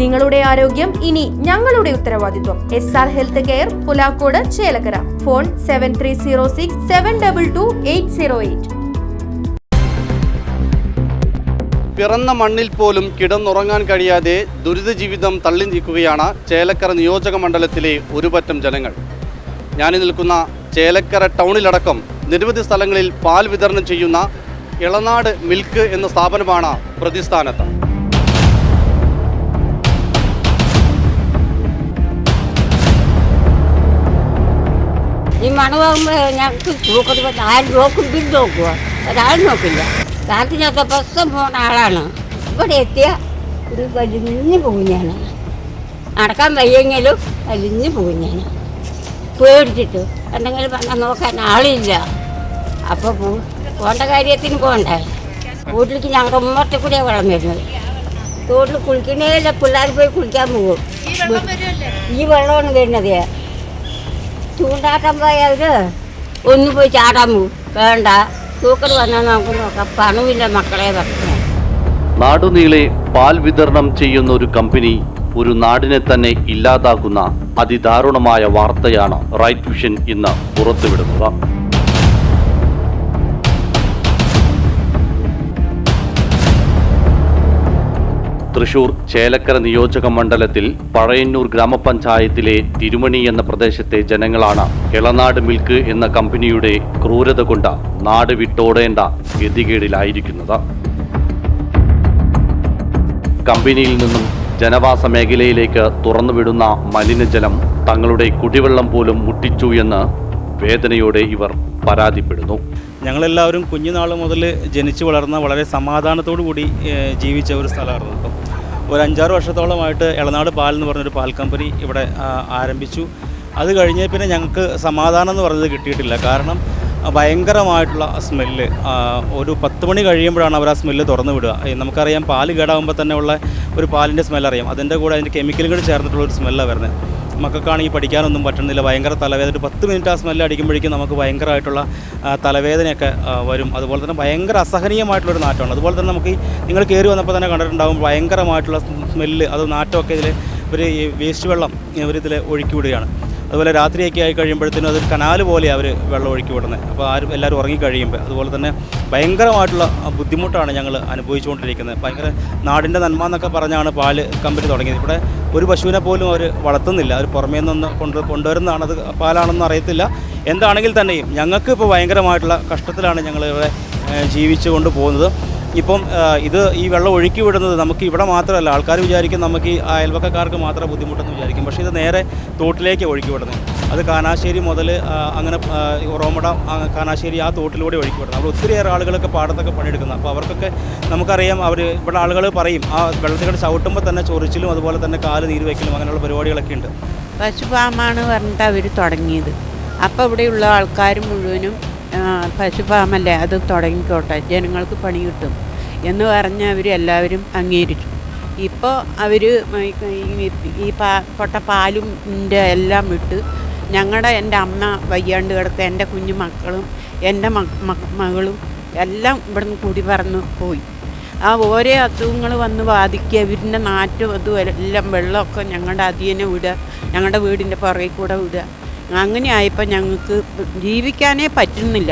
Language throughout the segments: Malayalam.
നിങ്ങളുടെ ആരോഗ്യം ഇനി ഞങ്ങളുടെ ഉത്തരവാദിത്വം. S R health care Pulakode Chelakkara. Phone seven three zero six seven double two eight zero eight പിറന്ന മണ്ണിൽ പോലും കിടന്നുറങ്ങാൻ കഴിയാതെ ദുരിത ജീവിതം തള്ളി നീക്കുകയാണ് ചേലക്കര നിയോജക മണ്ഡലത്തിലെ ഒരുപറ്റം ജനങ്ങൾ. ഞാൻ നിൽക്കുന്ന ചേലക്കര ടൗണിലടക്കം നിരവധി സ്ഥലങ്ങളിൽ പാൽ വിതരണം ചെയ്യുന്ന ഇളനാട് മിൽക്ക് എന്ന സ്ഥാപനമാണ് പ്രതിസ്ഥാനത്ത്. ഈ മണമാകുമ്പോൾ ഞങ്ങൾക്ക് തൂക്കത്തിൽ ആരും നോക്കും പിന്നെ നോക്കുക ഒരാളും നോക്കില്ല. കാലത്തിനൊക്കെ പ്രശ്നം പോകുന്ന ആളാണ്. ഇവിടെ എത്തിയ ഒരു വലിഞ്ഞു പോകുന്നതാണ് നടക്കാൻ വയ്യെങ്കിലും വലിഞ്ഞു പോകുന്നതാണ് പേടിച്ചിട്ട്. എന്തെങ്കിലും പറഞ്ഞാൽ നോക്കാൻ ആളില്ല. അപ്പോൾ പോകേണ്ട കാര്യത്തിന് പോകണ്ടേ വീട്ടിലേക്ക് ഞങ്ങളുടെ ഉമ്മത്തെ കൂടിയാണ് വെള്ളം വരുന്നത്. തോട്ടിൽ കുളിക്കണേല്ല പിള്ളേർ പോയി കുളിക്കാൻ പോകും. ഈ വെള്ളമാണ് വരുന്നത്. ചൂണ്ടാട്ടം പോയവര് ഒന്ന് പോയി ചാടാൻ പോകും വേണ്ട. തൂക്കൽ വന്നാൽ നമുക്ക് നോക്കാം. പണമില്ല മക്കളെ വെക്കണം നാടുനീളെ പാൽ വിതരണം ചെയ്യുന്ന ഒരു കമ്പനി ഒരു നാടിനെ തന്നെ ഇല്ലാതാക്കുന്ന അതിദാരുണമായ വാർത്തയാണ് റൈറ്റ് വിഷൻ ഇന്ന് പുറത്തുവിടുന്നത്. തൃശൂർ ചേലക്കര നിയോജക മണ്ഡലത്തിൽ പഴയന്നൂർ ഗ്രാമപഞ്ചായത്തിലെ തിരുമണി എന്ന പ്രദേശത്തെ ജനങ്ങളാണ് ഇളനാട് മിൽക്ക് എന്ന കമ്പനിയുടെ ക്രൂരത കൊണ്ട് നാട് വിട്ടോടേണ്ട ഗതികേടിലായിരിക്കുന്നത്. കമ്പനിയിൽ നിന്നും ജനവാസ മേഖലയിലേക്ക് തുറന്നുവിടുന്ന മലിനജലം തങ്ങളുടെ കുടിവെള്ളം പോലും മുട്ടിച്ചു എന്ന് വേദനയോടെ ഇവർ പരാതിപ്പെടുന്നു. ഞങ്ങളെല്ലാവരും കുഞ്ഞുനാൾ മുതൽ ജനിച്ചു വളർന്ന വളരെ സമാധാനത്തോടു കൂടി ജീവിച്ച ഒരു സ്ഥലമായിരുന്നു. ഒരു അഞ്ചാറ് വർഷത്തോളമായിട്ട് ഇളനാട് പാൽ എന്ന് പറഞ്ഞൊരു പാൽ കമ്പനി ഇവിടെ ആരംഭിച്ചു. അത് കഴിഞ്ഞ് പിന്നെ ഞങ്ങൾക്ക് സമാധാനം എന്ന് പറഞ്ഞത് കിട്ടിയിട്ടില്ല. കാരണം ഭയങ്കരമായിട്ടുള്ള സ്മെല്ല്. ഒരു പത്ത് മണി കഴിയുമ്പോഴാണ് അവർ ആ സ്മെല്ല് തുറന്നു വിടുക. നമുക്കറിയാം പാൽ കേടാകുമ്പോൾ തന്നെ ഉള്ള ഒരു പാലിന്റെ സ്മെല്ലറിയാം. അതിന്റെ കൂടെ അതിന്റെ കെമിക്കലുകൾ ചേർന്നിട്ടുള്ള ഒരു സ്മെല്ലാണ് വരുന്നത്. മക്കൾക്കാണെങ്കിൽ പഠിക്കാനൊന്നും പറ്റുന്നില്ല. ഭയങ്കര തലവേദന. ഒരു പത്ത് മിനിറ്റ് ആ സ്മെല്ല് അടിക്കുമ്പോഴേക്കും നമുക്ക് ഭയങ്കരമായിട്ടുള്ള തലവേദനയൊക്കെ വരും. അതുപോലെ തന്നെ ഭയങ്കര അസഹനീയമായിട്ടുള്ളൊരു നാറ്റമാണ്. അതുപോലെ തന്നെ നമുക്ക് നിങ്ങൾ കയറി വന്നപ്പോൾ തന്നെ കണ്ടിട്ടുണ്ടാകും ഭയങ്കരമായിട്ടുള്ള സ്മെല്ല് അത് നാറ്റമൊക്കെ ഇതിൽ ഇവർ ഈ വേസ്റ്റ് വെള്ളം ഇവരിതിൽ ഒഴുക്കി വിടുകയാണ്. അതുപോലെ രാത്രിയൊക്കെ ആയി കഴിയുമ്പോഴത്തേനും അതൊരു കനാൽ പോലെ അവർ വെള്ളം ഒഴുക്കി വിടുന്നത്. അപ്പോൾ ആരും എല്ലാവരും ഉറങ്ങിക്കഴിയുമ്പോൾ അതുപോലെ തന്നെ ഭയങ്കരമായിട്ടുള്ള ബുദ്ധിമുട്ടാണ് ഞങ്ങൾ അനുഭവിച്ചുകൊണ്ടിരിക്കുന്നത്. ഭയങ്കര നാടിന്റെ നന്മ എന്നൊക്കെ പറഞ്ഞാണ് പാൽ കമ്പനി തുടങ്ങിയത്. ഇവിടെ ഒരു പശുവിനെ പോലും അവർ വളർത്തുന്നില്ല. അവർ പുറമേ നിന്ന് കൊണ്ട് കൊണ്ടുവരുന്നതാണ്. അത് പാലാണെന്ന് അറിയത്തില്ല. എന്താണെങ്കിൽ തന്നെയും ഞങ്ങൾക്ക് ഇപ്പോൾ ഭയങ്കരമായിട്ടുള്ള കഷ്ടത്തിലാണ് ഞങ്ങൾ ഇവിടെ ജീവിച്ചു കൊണ്ട് പോകുന്നത്. ഇപ്പം ഇത് ഈ വെള്ളം ഒഴുക്കി വിടുന്നത് നമുക്ക് ഇവിടെ മാത്രമല്ല ആൾക്കാർ വിചാരിക്കും നമുക്ക് ഈ അയൽവക്കക്കാർക്ക് മാത്രമേ ബുദ്ധിമുട്ടെന്ന് വിചാരിക്കും. പക്ഷേ ഇത് നേരെ തോട്ടിലേക്ക് ഒഴുക്കി വിടുന്നത് അത് കാനാശ്ശേരി മുതൽ അങ്ങനെ റോമട കാനാശ്ശേരി ആ തോട്ടിലൂടെ ഒഴുക്കി വിടുന്നത് അവിടെ ഒത്തിരിയേറെ ആളുകളൊക്കെ പാടത്തൊക്കെ പണിയെടുക്കുന്നത് അപ്പോൾ അവർക്കൊക്കെ നമുക്കറിയാം അവർ ഇവിടെ ആളുകൾ പറയും ആ വെള്ളത്തിൽ ചവിട്ടുമ്പോൾ തന്നെ ചൊറിച്ചിലും അതുപോലെ തന്നെ കാൽ നീര് വയ്ക്കലും അങ്ങനെയുള്ള പരിപാടികളൊക്കെ ഉണ്ട്. പശുപാമാണ് പറഞ്ഞിട്ട് അവർ തുടങ്ങിയത്. അപ്പോൾ ഇവിടെയുള്ള ആൾക്കാർ മുഴുവനും പശുപാമല്ലേ അത് തുടങ്ങിക്കോട്ടെ ജനങ്ങൾക്ക് പണി കിട്ടും എന്ന് പറഞ്ഞ് അവർ എല്ലാവരും അംഗീകരിച്ചു. ഇപ്പോൾ അവർ ഈ പൊട്ട പാലും എല്ലാം വിട്ട് ഞങ്ങളുടെ എന്റെ അമ്മ വയ്യാണ്ട് കിടക്കുക എന്റെ കുഞ്ഞു മക്കളും എന്റെ മകളും എല്ലാം ഇവിടുന്ന് കൂടി പറന്ന് പോയി. ആ ഓരോ അസുഖങ്ങൾ വന്ന് ബാധിക്കുക ഇവരിന്റെ നാറ്റും അതും എല്ലാം വെള്ളമൊക്കെ ഞങ്ങളുടെ അധീനെ വിടുക ഞങ്ങളുടെ വീടിന്റെ പുറകിൽ കൂടെ വിടുക അങ്ങനെ ആയപ്പോൾ ഞങ്ങൾക്ക് ജീവിക്കാനേ പറ്റുന്നില്ല.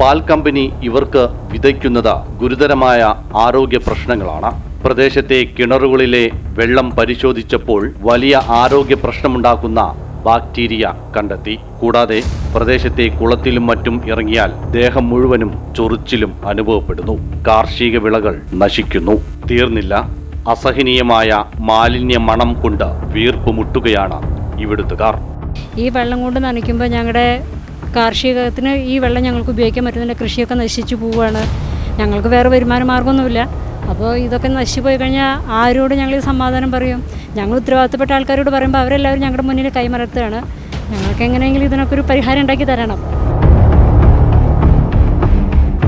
പാൽ കമ്പനി ഇവർക്ക് വിതയ്ക്കുന്നത് ഗുരുതരമായ ആരോഗ്യ പ്രശ്നങ്ങളാണ്. പ്രദേശത്തെ കിണറുകളിലെ വെള്ളം പരിശോധിച്ചപ്പോൾ വലിയ ആരോഗ്യ പ്രശ്നമുണ്ടാക്കുന്ന ബാക്ടീരിയ കണ്ടെത്തി. കൂടാതെ പ്രദേശത്തെ കുളത്തിലും മറ്റും ഇറങ്ങിയാൽ ദേഹം മുഴുവനും ചൊറിച്ചിലും അനുഭവപ്പെടുന്നു. കാർഷിക വിളകൾ നശിക്കുന്നു. തീർന്നില്ല. അസഹനീയമായ മാലിന്യ മണം കൊണ്ട് വീർപ്പ് മുട്ടുകയാണ് ഇവിടുത്തുകാർ ഈ വെള്ളം കൊണ്ട് നനയ്ക്കുമ്പോൾ ഞങ്ങളുടെ കാർഷികത്തിന് ഈ വെള്ളം ഞങ്ങൾക്ക് ഉപയോഗിക്കാൻ പറ്റുന്നില്ല കൃഷിയൊക്കെ നശിച്ചു പോവുകയാണ്. ഞങ്ങൾക്ക് വേറെ വരുമാന മാർഗമൊന്നുമില്ല അപ്പോൾ ഇതൊക്കെ നശിച്ചു പോയി കഴിഞ്ഞാൽ ആരോട് ഞങ്ങൾ സമാധാനം പറയും? ഞങ്ങൾ ഉത്തരവാദിത്തപ്പെട്ട ആൾക്കാരോട് പറയുമ്പോൾ അവരെല്ലാവരും ഞങ്ങളുടെ മുന്നിൽ കൈമറത്തുകയാണ് ഞങ്ങൾക്ക് എങ്ങനെയെങ്കിലും ഇതിനൊക്കെ ഒരു പരിഹാരം ഉണ്ടാക്കി തരണം.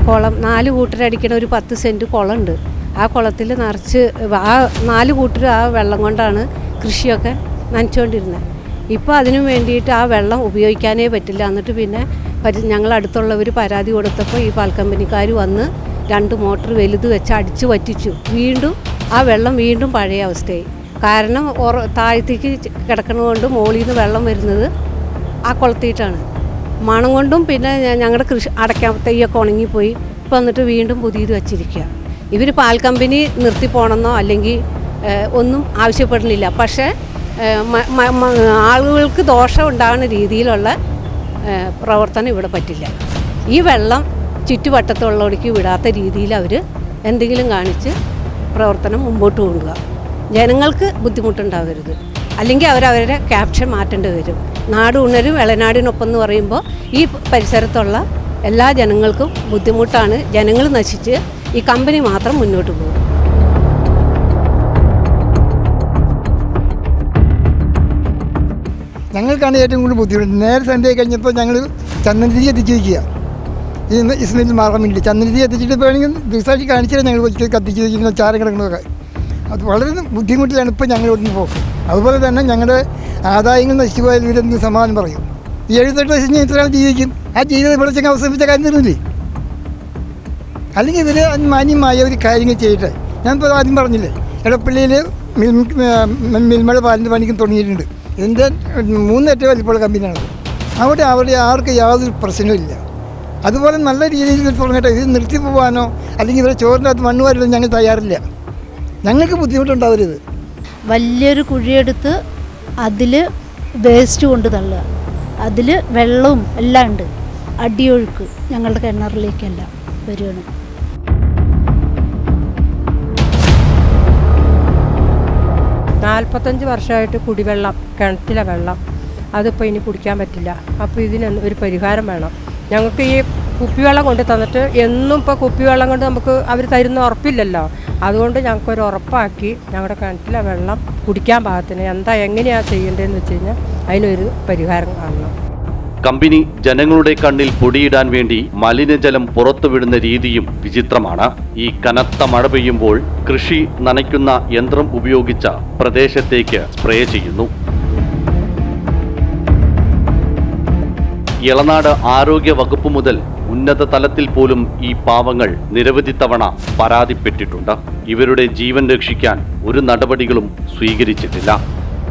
കുളം നാല് കൂട്ടരടിക്കണ ഒരു പത്ത് സെന്റ് കുളമുണ്ട്. ആ കുളത്തിൽ നിറച്ച് ആ നാല് കൂട്ടർ ആ വെള്ളം കൊണ്ടാണ് കൃഷിയൊക്കെ നനച്ചുകൊണ്ടിരുന്നത് ഇപ്പോൾ അതിനു വേണ്ടിയിട്ട് ആ വെള്ളം ഉപയോഗിക്കാനേ പറ്റില്ല. എന്നിട്ട് പിന്നെ ഞങ്ങൾ അടുത്തുള്ളവർ പരാതി കൊടുത്തപ്പോൾ ഈ പാൽ കമ്പനിക്കാർ വന്ന് രണ്ട് മോട്ടർ വലുത് വെച്ച് അടിച്ചു വറ്റിച്ചു. വീണ്ടും ആ വെള്ളം വീണ്ടും പഴയ അവസ്ഥയായി. കാരണം താഴത്തേക്ക് കിടക്കണതുകൊണ്ട് മുകളിൽ നിന്ന് വെള്ളം വരുന്നത് ആ കുളത്തിയിട്ടാണ്. മണം കൊണ്ടും പിന്നെ ഞങ്ങളുടെ കൃഷി അടയ്ക്കാൻ തെയ്യൊക്കെ ഉണങ്ങിപ്പോയി. ഇപ്പം എന്നിട്ട് വീണ്ടും പുതിയത് വച്ചിരിക്കുക ഇവർ പാൽ കമ്പനി നിർത്തി പോകണമെന്നോ അല്ലെങ്കിൽ ഒന്നും ആവശ്യപ്പെടുന്നില്ല പക്ഷേ ആളുകൾക്ക് ദോഷം ഉണ്ടാകുന്ന രീതിയിലുള്ള പ്രവർത്തനം ഇവിടെ പറ്റില്ല. ഈ വെള്ളം ചുറ്റുവട്ടത്തുള്ളവർക്ക് വിടാത്ത രീതിയിൽ അവർ എന്തെങ്കിലും കാണിച്ച് പ്രവർത്തനം മുമ്പോട്ട് കൊണ്ടുപോകുക ജനങ്ങൾക്ക് ബുദ്ധിമുട്ടുണ്ടാവരുത്. അല്ലെങ്കിൽ അവരവരുടെ ക്യാപ്ഷൻ മാറ്റേണ്ടി വരും. നാട് ഉണരും ഇളനാടിനൊപ്പം എന്ന് പറയുമ്പോൾ ഈ പരിസരത്തുള്ള എല്ലാ ജനങ്ങൾക്കും ബുദ്ധിമുട്ടാണ്. ജനങ്ങൾ നശിച്ച് ഈ കമ്പനി മാത്രം മുന്നോട്ട് പോകും. ഞങ്ങൾക്കാണ് ഏറ്റവും കൂടുതൽ ബുദ്ധിമുട്ട്. നേരെ സന്ധ്യ കഴിഞ്ഞപ്പോൾ ഞങ്ങൾ ചന്ദനത്തിരി എത്തിച്ചിരിക്കുക ഇന്ന് ഇസ്മിൽ മാറാൻ വേണ്ടി ചന്ദനത്തിരി എത്തിച്ചിട്ട് വേണമെങ്കിൽ ദിവസമായിട്ട് കാണിച്ചാൽ ഞങ്ങൾ കത്തിച്ച് വെച്ചിരുന്ന ചാരം കിടക്കുന്നതൊക്കെ. അത് വളരെ ബുദ്ധിമുട്ടിലാണ് ഇപ്പോൾ ഞങ്ങൾ ഇവിടുന്ന് പോകും അതുപോലെ തന്നെ ഞങ്ങളുടെ ആദായങ്ങൾ നശിച്ചു പോയാൽ ഇവരെന്ത് സമാധാനം പറയും? ഈ എഴുപത്തെട്ട് വയസ്സിന് ഇത്ര നാൾ ജീവിക്കും. ആ ജീവിതം ഇവിടെ ചെങ്ങ് അവസാനിപ്പിച്ച കാര്യം തരുന്നില്ലേ അല്ലെങ്കിൽ ഇവർ മാന്യമായ ഒരു കാര്യങ്ങൾ ചെയ്യട്ടെ? ഞാനിപ്പോൾ ആദ്യം പറഞ്ഞില്ലേ എടപ്പള്ളിയിൽ മിൽമയുടെ പാലിന്റെ പണിക്കും തുടങ്ങിയിട്ടുണ്ട്. ഇതിന്റെ മൂന്നേറ്റവും വലിപ്പമുള്ള കമ്പനിയാണ് അവിടെ അവിടെ ആർക്കും യാതൊരു പ്രശ്നവുമില്ല അതുപോലെ നല്ല രീതിയിൽ തുടങ്ങട്ടെ. ഇത് നിർത്തി പോകാനോ അല്ലെങ്കിൽ ഇവരെ ചോറിന്റെ അകത്ത് മണ്ണ് വരലോ ഞങ്ങൾ തയ്യാറില്ല. ഞങ്ങൾക്ക് ബുദ്ധിമുട്ടുണ്ടാവരുത്. വലിയൊരു കുഴിയെടുത്ത് അതിൽ വേസ്റ്റ് കൊണ്ട് തള്ളുക. അതിൽ വെള്ളവും എല്ലാം ഉണ്ട്. അടിയൊഴുക്ക് ഞങ്ങളുടെ കിണറിലേക്കെല്ലാം വരികയാണ്. നാൽപ്പത്തഞ്ച് വർഷമായിട്ട് കുടിവെള്ളം കിണറ്റിലെ വെള്ളം അതിപ്പോൾ ഇനി കുടിക്കാൻ പറ്റില്ല. അപ്പോൾ ഇതിനൊരു ഒരു പരിഹാരം വേണം. ഞങ്ങൾക്ക് ഈ കുപ്പിവെള്ളം കൊണ്ട് തന്നിട്ട് എന്നും ഇപ്പോൾ കുപ്പിവെള്ളം കൊണ്ട് നമുക്ക് അവർ തരുന്ന ഉറപ്പില്ലല്ലോ. അതുകൊണ്ട് ഞങ്ങൾക്കൊരു ഉറപ്പാക്കി ഞങ്ങളുടെ കിണറ്റിലെ വെള്ളം കുടിക്കാൻ പാകത്തിന് എന്താ എങ്ങനെയാണ് ചെയ്യേണ്ടതെന്ന് വെച്ച് കഴിഞ്ഞാൽ അതിനൊരു പരിഹാരം കാണണം. കമ്പനി ജനങ്ങളുടെ കണ്ണിൽ പൊടിയിടാൻ വേണ്ടി മലിനജലം പുറത്തുവിടുന്ന രീതിയും വിചിത്രമാണ്. ഈ കനത്ത മഴ പെയ്യുമ്പോൾ കൃഷി നനയ്ക്കുന്ന യന്ത്രം ഉപയോഗിച്ച പ്രദേശത്തേക്ക് സ്പ്രേ ചെയ്യുന്നു. ഇളനാട് ആരോഗ്യ വകുപ്പ് മുതൽ ഉന്നത തലത്തിൽ പോലും ഈ പാവങ്ങൾ നിരവധി തവണ പരാതിപ്പെട്ടിട്ടുണ്ട്. ഇവരുടെ ജീവൻ രക്ഷിക്കാൻ ഒരു നടപടികളും സ്വീകരിച്ചിട്ടില്ല.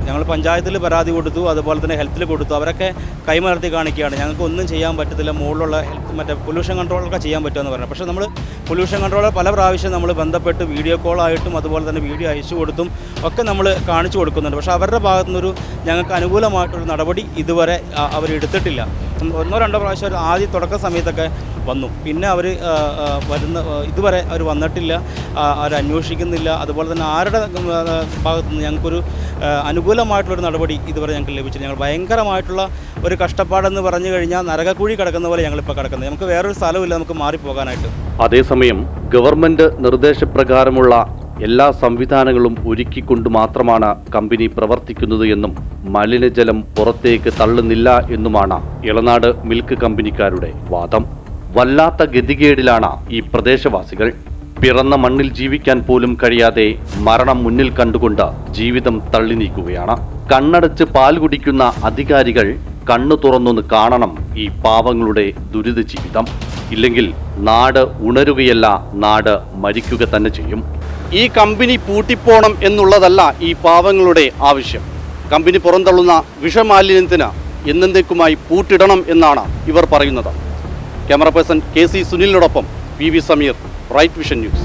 ഞങ്ങൾ പഞ്ചായത്തിൽ പരാതി കൊടുത്തു അതുപോലെ തന്നെ ഹെൽത്തിൽ കൊടുത്തു. അവരൊക്കെ കൈമലർത്തി കാണിക്കുകയാണ് ഞങ്ങൾക്ക് ഒന്നും ചെയ്യാൻ പറ്റത്തില്ല മുകളിലുള്ള ഹെൽത്ത് മറ്റേ പൊല്യൂഷൻ കൺട്രോളൊക്കെ ചെയ്യാൻ പറ്റുമെന്ന് പറഞ്ഞു പക്ഷേ നമ്മൾ പൊല്യൂഷൻ കൺട്രോൾ പല പ്രാവശ്യം നമ്മൾ ബന്ധപ്പെട്ട് വീഡിയോ കോൾ ആയിട്ടും അതുപോലെ തന്നെ വീഡിയോ അയച്ചു കൊടുത്തും ഒക്കെ നമ്മൾ കാണിച്ചു കൊടുക്കുന്നുണ്ട്. പക്ഷേ അവരുടെ ഭാഗത്തുനിന്നൊരു ഞങ്ങൾക്ക് അനുകൂലമായിട്ടൊരു നടപടി ഇതുവരെ അവരെടുത്തിട്ടില്ല. ഒന്നോ രണ്ടോ പ്രാവശ്യം ആദ്യ തുടക്ക സമയത്തൊക്കെ വന്നു. പിന്നെ അവർ വരുന്ന ഇതുവരെ അവർ വന്നിട്ടില്ല. അവർ അന്വേഷിക്കുന്നില്ല. അതുപോലെ തന്നെ ആരുടെ ഭാഗത്തുനിന്ന് ഞങ്ങൾക്കൊരു അനുകൂലമായിട്ടുള്ളൊരു നടപടി ഇതുവരെ ഞങ്ങൾക്ക് ലഭിച്ചില്ല. ഞങ്ങൾ ഭയങ്കരമായിട്ടുള്ള ഒരു കഷ്ടപ്പാടെന്ന് പറഞ്ഞു കഴിഞ്ഞാൽ നരകക്കുഴി കിടക്കുന്ന പോലെ ഞങ്ങളിപ്പോൾ കിടക്കുന്നത്. നമുക്ക് വേറൊരു സ്ഥലമില്ല നമുക്ക് മാറിപ്പോകാനായിട്ട്. അതേസമയം ഗവൺമെന്റ് നിർദ്ദേശപ്രകാരമുള്ള എല്ലാ സംവിധാനങ്ങളും ഒരുക്കിക്കൊണ്ട് മാത്രമാണ് കമ്പനി പ്രവർത്തിക്കുന്നത് എന്നും മലിനജലം പുറത്തേക്ക് തള്ളുന്നില്ല എന്നുമാണ് ഇളനാട് മിൽക്ക് കമ്പനിക്കാരുടെ വാദം. വല്ലാത്ത ഗതികേടിലാണ് ഈ പ്രദേശവാസികൾ. പിറന്ന മണ്ണിൽ ജീവിക്കാൻ പോലും കഴിയാതെ മരണം മുന്നിൽ കണ്ടുകൊണ്ട് ജീവിതം തള്ളി നീക്കുകയാണ് കണ്ണടച്ച് പാൽ കുടിക്കുന്ന അധികാരികൾ കണ്ണു തുറന്നൊന്ന് കാണണം ഈ പാവങ്ങളുടെ ദുരിത ജീവിതം. ഇല്ലെങ്കിൽ നാട് ഉണരുകയല്ല നാട് മരിക്കുക തന്നെ ചെയ്യും. ഈ കമ്പനി പൂട്ടിപ്പോണം എന്നുള്ളതല്ല ഈ പാവങ്ങളുടെ ആവശ്യം. കമ്പനി പുറന്തള്ളുന്ന വിഷമാലിന്യത്തിന് എന്നെന്തേക്കുമായി പൂട്ടിടണം എന്നാണ് ഇവർ പറയുന്നത്. Camera person K C സുനിലിനോടൊപ്പം P V Sameer right vision news.